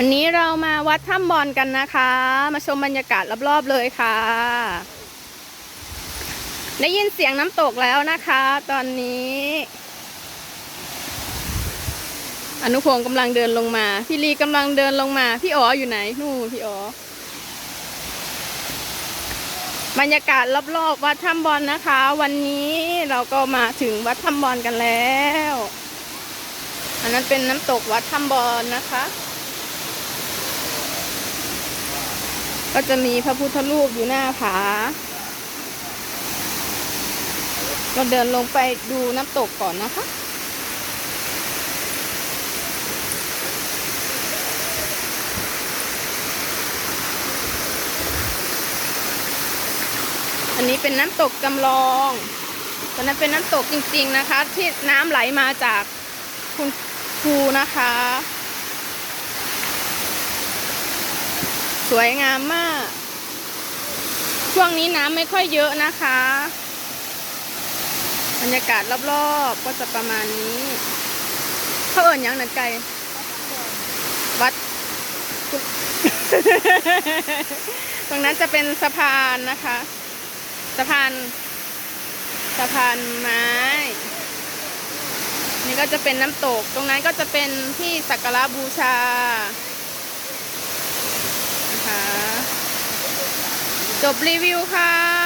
วันนี้เรามาวัดถ้ำบอลกันนะคะ มาชมบรรยากาศรอบๆเลยค่ะ ได้ยินเสียงน้ำตกแล้วนะคะ ตอนนี้ อนุพงศ์กำลังเดินลงมา พี่ลีกำลังเดินลงมา พี่อ๋ออยู่ไหนนู่นพี่อ๋อบรรยากาศรอบๆวัดถ้ำบอลนะคะ วันนี้เราก็มาถึงวัดถ้ำบอลกันแล้ว อันนั้นเป็นน้ำตกวัดถ้ำบอลนะคะ ก็จะมีพระพุทธรูปอยู่หน้าผา เราเดินลงไปดูน้ำตกก่อนนะคะอันนี้เป็นน้ำตกจำลองตอนนั้นเป็นน้ำตกจริงๆนะคะ ที่น้ำไหลมาจากคุณครูนะคะ สวยงามมาก ช่วงนี้น้ำไม่ค่อยเยอะนะคะ บรรยากาศรอบๆ ก็จะประมาณนี้เขาเอ่นยังนันไกลวัดตรงนั้นจะเป็นสะพานนะคะ สะพานสะพานไม้ นี่ก็จะเป็นน้ำตก ตรงนั้นก็จะเป็นที่สักการะบูชา นะคะ จบรีวิวค่ะ